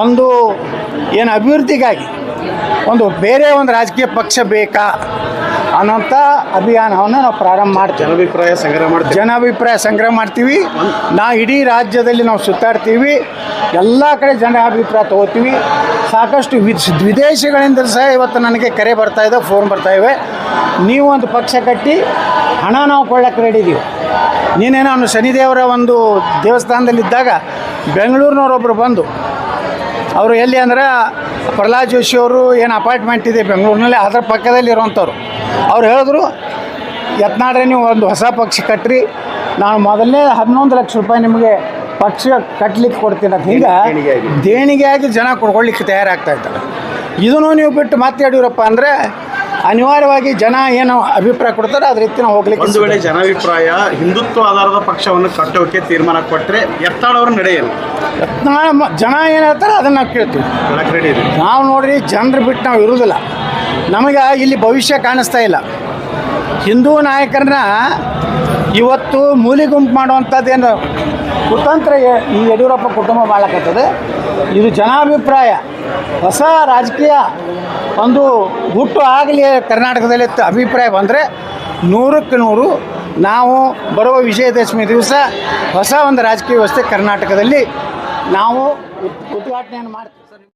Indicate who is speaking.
Speaker 1: ಒಂದು ಏನು ಅಭಿವೃದ್ಧಿಗಾಗಿ ಒಂದು ಬೇರೆ ಒಂದು ರಾಜಕೀಯ ಪಕ್ಷ ಬೇಕಾ ಅನ್ನೋಂಥ ಅಭಿಯಾನವನ್ನು ನಾವು ಪ್ರಾರಂಭ ಮಾಡ್ತೀವಿ.
Speaker 2: ಜನಾಭಿಪ್ರಾಯ ಸಂಗ್ರಹ ಮಾಡ್ತೀವಿ.
Speaker 1: ಜನಾಭಿಪ್ರಾಯ ಸಂಗ್ರಹ ಮಾಡ್ತೀವಿ. ನಾ ಇಡೀ ರಾಜ್ಯದಲ್ಲಿ ನಾವು ಸುತ್ತಾಡ್ತೀವಿ. ಎಲ್ಲ ಕಡೆ ಜನ ಅಭಿಪ್ರಾಯ ತಗೋತೀವಿ. ಸಾಕಷ್ಟು ವಿದ್ ವಿದೇಶಗಳಿಂದ ಸಹ ಇವತ್ತು ನನಗೆ ಕರೆ ಬರ್ತಾ ಇದೆ ಫೋನ್ ಬರ್ತಾ ಇವೆ. ನೀವು ಒಂದು ಪಕ್ಷ ಕಟ್ಟಿ ಹಣ ನಾವು ಕೊಳ್ಳಕ್ಕೆ ರೆಡಿ ಇದೀವಿ. ನೀನೇನೋ ನಾನು ಶನಿದೇವರ ಒಂದು ದೇವಸ್ಥಾನದಲ್ಲಿದ್ದಾಗ ಬೆಂಗಳೂರಿನವರೊಬ್ಬರು ಬಂದು ಅವರು ಎಲ್ಲಿ ಅಂದ್ರೆ ಪ್ರಹ್ಲಾದ್ ಜೋಶಿ ಅವರು ಏನು ಅಪಾರ್ಟ್ಮೆಂಟ್ ಇದೆ ಬೆಂಗಳೂರಿನಲ್ಲಿ ಅದರ ಪಕ್ಕದಲ್ಲಿ ಇರೋವಂಥವ್ರು ಅವ್ರು ಹೇಳಿದ್ರು ಯತ್ನಾಡ್ರೆ ನೀವು ಒಂದು ಹೊಸ ಪಕ್ಷ ಕಟ್ಟ್ರಿ ನಾನು ಮೊದಲನೇ ಹನ್ನೊಂದು ಲಕ್ಷ ರೂಪಾಯಿ ನಿಮಗೆ ಪಕ್ಷ ಕಟ್ಟಲಿಕ್ಕೆ ಕೊಡ್ತೀನಿ. ಅಂತ ಈಗ
Speaker 2: ದೇಣಿಗೆಯಾಗಿ.
Speaker 1: ಜನ ಕೊಡ್ಕೊಳ್ಳಿಕ್ಕೆ ತಯಾರಾಗ್ತಾ ಇದ್ದಾರೆ. ಇದನ್ನು ನೀವು ಬಿಟ್ಟು ಮತ್ತೆ ಯಡಿಯೂರಪ್ಪ ಅಂದರೆ ಅನಿವಾರ್ಯವಾಗಿ ಜನ ಏನು ಅಭಿಪ್ರಾಯ ಕೊಡ್ತಾರೆ ಅದ್ರ ರೀತಿ ನಾವು ಹೋಗ್ಲಿಕ್ಕೆ
Speaker 2: ಒಂದು ವೇಳೆ ಜನಾಭಿಪ್ರಾಯ ಹಿಂದುತ್ವ ಆಧಾರದ ಪಕ್ಷವನ್ನು ಕಟ್ಟೋಕೆ ತೀರ್ಮಾನ ಕೊಟ್ಟರೆ ಎತ್ತಾಳವ್ರ ನಡೆಯಲ್ಲ.
Speaker 1: ಎತ್ತಾಳ ಜನ ಏನು ಹೇಳ್ತಾರೆ ಅದನ್ನು ನಾವು ಕೇಳ್ತೀವಿ. ನಾವು ನೋಡ್ರಿ ಜನರು ಬಿಟ್ಟು ನಾವು ಇರುವುದಿಲ್ಲ ನಮಗೆ ಇಲ್ಲಿ ಭವಿಷ್ಯ ಕಾಣಿಸ್ತಾ ಇಲ್ಲ. ಹಿಂದೂ ನಾಯಕರನ್ನ ಇವತ್ತು ಮೂಲಿ ಗುಂಪು ಮಾಡುವಂಥದ್ದೇನು ಕುತಂತ್ರ ಈ ಯಡಿಯೂರಪ್ಪ ಕುಟುಂಬ ಮಾಡಕತ್ತದೆ ಇದು ಜನಾಭಿಪ್ರಾಯ. ಹೊಸ ರಾಜಕೀಯ ಒಂದು ಹುಟ್ಟು ಆಗಲಿ ಕರ್ನಾಟಕದಲ್ಲಿ ಅಭಿಪ್ರಾಯ ಬಂದರೆ ನೂರಕ್ಕೆ ನೂರು ನಾವು ಬರುವ ವಿಜಯದಶಮಿ ದಿವಸ ಹೊಸ ಒಂದು ರಾಜಕೀಯ ವ್ಯವಸ್ಥೆ ಕರ್ನಾಟಕದಲ್ಲಿ ನಾವು ಉದ್- ಉದ್ಘಾಟನೆಯನ್ನು ಮಾಡ್ತೀವಿ.